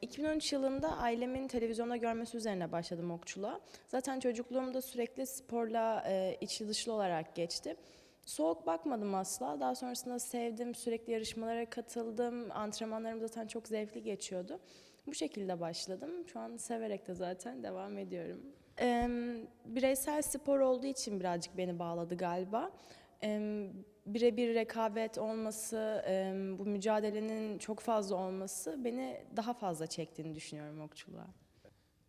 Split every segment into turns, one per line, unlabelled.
2013 yılında ailemin televizyonda görmesi üzerine başladım okçuluğa. Zaten çocukluğumda sürekli sporla e, içli dışlı olarak geçti. Soğuk bakmadım asla. Daha sonrasında sevdim, sürekli yarışmalara katıldım. Antrenmanlarım zaten çok zevkli geçiyordu. Bu şekilde başladım. Şu an severek de zaten devam ediyorum. Ee, bireysel spor olduğu için birazcık beni bağladı galiba. Ee, birebir rekabet olması, e, bu mücadelenin çok fazla olması beni daha fazla çektiğini düşünüyorum okçuluğa.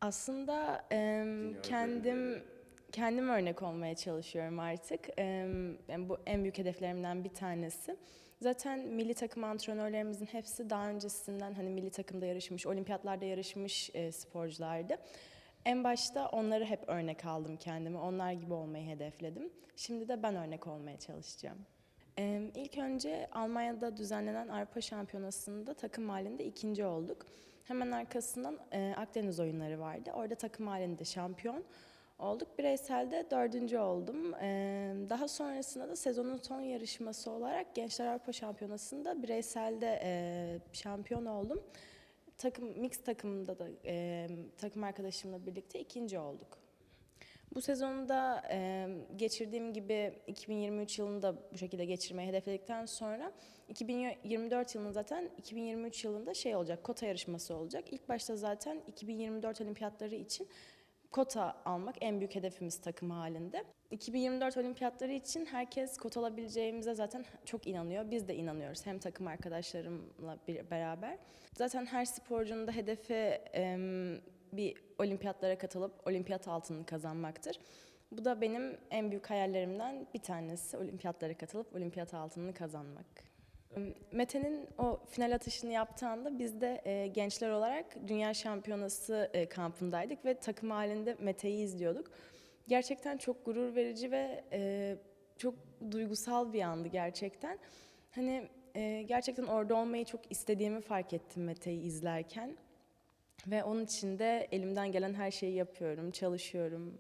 Aslında e, kendim kendim örnek olmaya çalışıyorum artık. E, yani bu en büyük hedeflerimden bir tanesi. Zaten milli takım antrenörlerimizin hepsi daha öncesinden hani milli takımda yarışmış, olimpiyatlarda yarışmış e, sporculardı. En başta onları hep örnek aldım kendime. Onlar gibi olmayı hedefledim. Şimdi de ben örnek olmaya çalışacağım. Ee, ilk önce Almanya'da düzenlenen Avrupa Şampiyonası'nda takım halinde ikinci olduk. Hemen arkasından e, Akdeniz oyunları vardı. Orada takım halinde şampiyon olduk. Bireyselde dördüncü oldum. Daha sonrasında da sezonun son yarışması olarak Gençler Avrupa Şampiyonası'nda bireyselde e, şampiyon oldum. Takım mix takımında da takım arkadaşımla birlikte ikinci olduk. Bu sezonu da e, geçirdiğim gibi 2023 yılında bu şekilde geçirmeyi hedefledikten sonra 2024 yılında zaten 2023 yılında şey olacak, kota yarışması olacak. İlk başta zaten 2024 olimpiyatları için kota almak en büyük hedefimiz takım halinde. 2024 olimpiyatları için herkes kota alabileceğimize zaten çok inanıyor. Biz de inanıyoruz hem takım arkadaşlarımla beraber. Zaten her sporcunun da hedefi em, bir olimpiyatlara katılıp olimpiyat altını kazanmaktır. Bu da benim en büyük hayallerimden bir tanesi. Olimpiyatlara katılıp olimpiyat altını kazanmak. Mete'nin o final atışını yaptığında biz de e, gençler olarak Dünya Şampiyonası e, kampındaydık ve takım halinde Mete'yi izliyorduk. Gerçekten çok gurur verici ve e, çok duygusal bir andı gerçekten. Hani e, gerçekten orada olmayı çok istediğimi fark ettim Mete'yi izlerken. Ve onun için de elimden gelen her şeyi yapıyorum, çalışıyorum.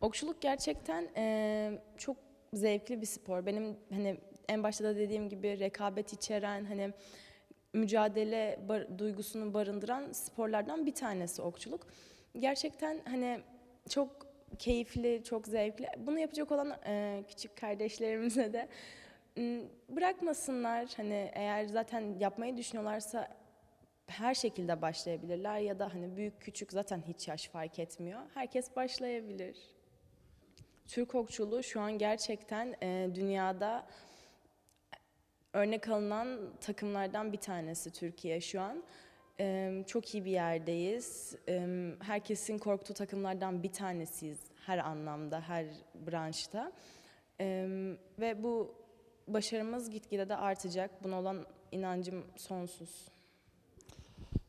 Okçuluk gerçekten e, çok zevkli bir spor. Benim hani en başta da dediğim gibi rekabet içeren hani mücadele bar- duygusunu barındıran sporlardan bir tanesi okçuluk. Gerçekten hani çok keyifli, çok zevkli. Bunu yapacak olan e, küçük kardeşlerimize de bırakmasınlar. Hani eğer zaten yapmayı düşünüyorlarsa her şekilde başlayabilirler ya da hani büyük küçük zaten hiç yaş fark etmiyor. Herkes başlayabilir. Türk okçuluğu şu an gerçekten e, dünyada örnek alınan takımlardan bir tanesi Türkiye şu an. E, çok iyi bir yerdeyiz. E, herkesin korktuğu takımlardan bir tanesiyiz her anlamda, her branşta. E, ve bu başarımız gitgide de artacak. Buna olan inancım sonsuz.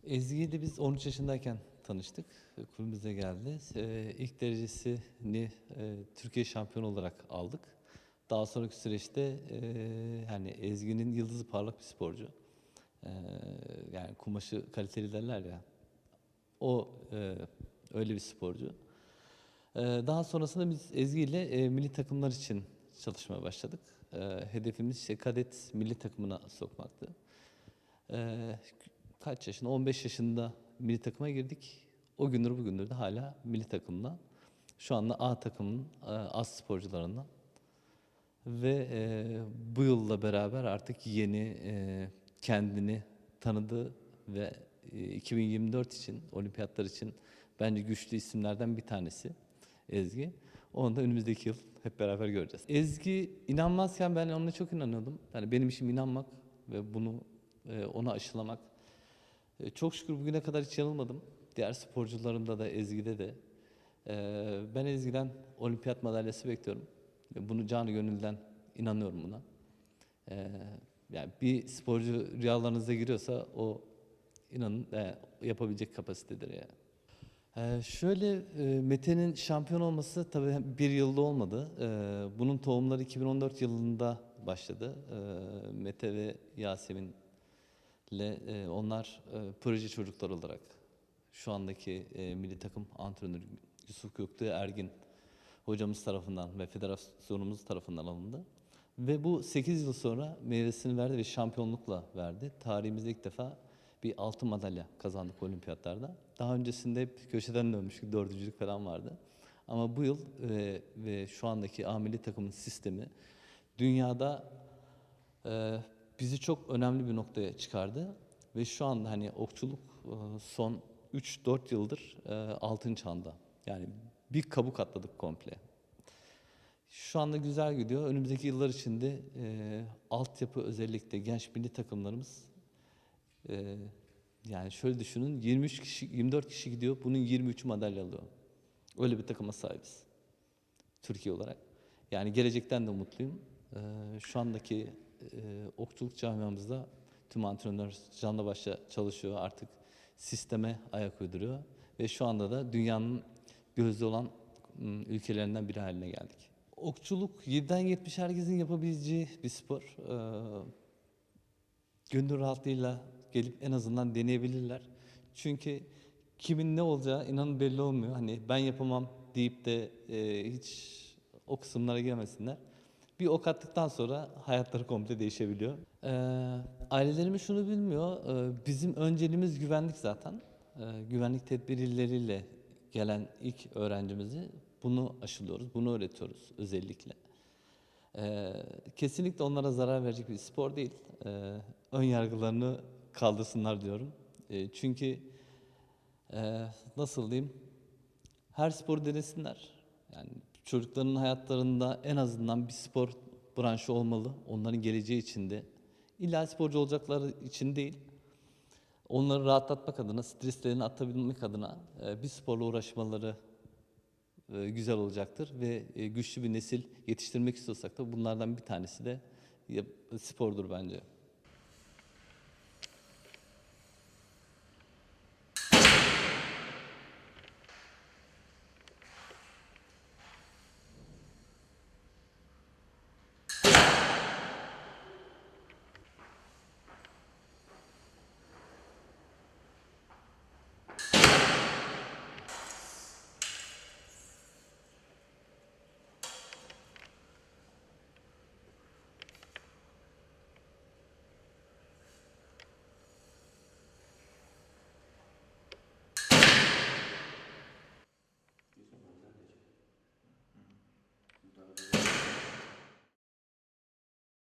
Ezgi'yi de biz 13 yaşındayken tanıştık. Kulübümüze geldi. Ee, ilk derecesini e, Türkiye şampiyonu olarak aldık. Daha sonraki süreçte hani Ezgi'nin yıldızı parlak bir sporcu. Ee, yani kumaşı kaliteli derler ya. O e, öyle bir sporcu. Ee, daha sonrasında biz Ezgi ile milli takımlar için çalışmaya başladık. Ee, hedefimiz işte kadet milli takımına sokmaktı. Kaç yaşında? 15 yaşında milli takıma girdik. O gündür bugündür de hala milli takımda. Şu anda A takımının e, az sporcularından. Ve e, bu yılla beraber artık yeni e, kendini tanıdı ve e, 2024 için, olimpiyatlar için bence güçlü isimlerden bir tanesi Ezgi. Onu da önümüzdeki yıl hep beraber göreceğiz. Ezgi inanmazken ben ona çok inanıyordum. Yani benim işim inanmak ve bunu e, ona aşılamak. E, Çok şükür bugüne kadar hiç yanılmadım. Diğer sporcularımda da Ezgi'de de. E, Ben Ezgi'den olimpiyat madalyası bekliyorum. Bunu canı gönülden inanıyorum buna. E, Yani bir sporcu rüyalarınıza giriyorsa o inanın e, yapabilecek kapasitedir yani. Ee, şöyle e, Mete'nin şampiyon olması tabii bir yılda olmadı. Ee, bunun tohumları 2014 yılında başladı. Ee, Mete ve Yasemin ile e, onlar e, proje çocuklar olarak şu andaki e, milli takım antrenörü Yusuf Göktuğ Ergin hocamız tarafından ve federasyonumuz tarafından alındı. Ve bu 8 yıl sonra meyvesini verdi ve şampiyonlukla verdi. Tarihimizde ilk defa bir altın madalya kazandık olimpiyatlarda. Daha öncesinde hep köşeden dönmüştük, dördüncülük falan vardı. Ama bu yıl e, ve şu andaki A milli takımın sistemi dünyada e, bizi çok önemli bir noktaya çıkardı. Ve şu anda hani okçuluk e, son 3-4 yıldır e, altın çağında. Yani bir kabuk atladık komple. Şu anda güzel gidiyor. Önümüzdeki yıllar içinde e, altyapı özellikle genç milli takımlarımız e, yani şöyle düşünün 23 kişi 24 kişi gidiyor. Bunun 23'ü madalya alıyor. Öyle bir takıma sahibiz. Türkiye olarak. Yani gelecekten de mutluyum. E, şu andaki e, okçuluk camiamızda tüm antrenörler canla başla çalışıyor. Artık sisteme ayak uyduruyor. Ve şu anda da dünyanın gözde olan ülkelerinden biri haline geldik. Okçuluk 7'den 70 herkesin yapabileceği bir spor. Ee, gönül rahatlığıyla gelip en azından deneyebilirler. Çünkü kimin ne olacağı inanın belli olmuyor. Hani ben yapamam deyip de e, hiç o kısımlara girmesinler. Bir ok attıktan sonra hayatları komple değişebiliyor. Ee, ailelerimiz şunu bilmiyor. Ee, bizim önceliğimiz güvenlik zaten. Ee, güvenlik tedbirleriyle gelen ilk öğrencimizi bunu aşılıyoruz, bunu öğretiyoruz özellikle. Ee, kesinlikle onlara zarar verecek bir spor değil. Ee, ön yargılarını kaldırsınlar diyorum. Ee, çünkü e, nasıl diyeyim? Her sporu denesinler. Yani çocukların hayatlarında en azından bir spor branşı olmalı. Onların geleceği için de. İlla sporcu olacakları için değil. Onları rahatlatmak adına, streslerini atabilmek adına e, bir sporla uğraşmaları e, güzel olacaktır ve e, güçlü bir nesil yetiştirmek istiyorsak da bunlardan bir tanesi de spordur bence.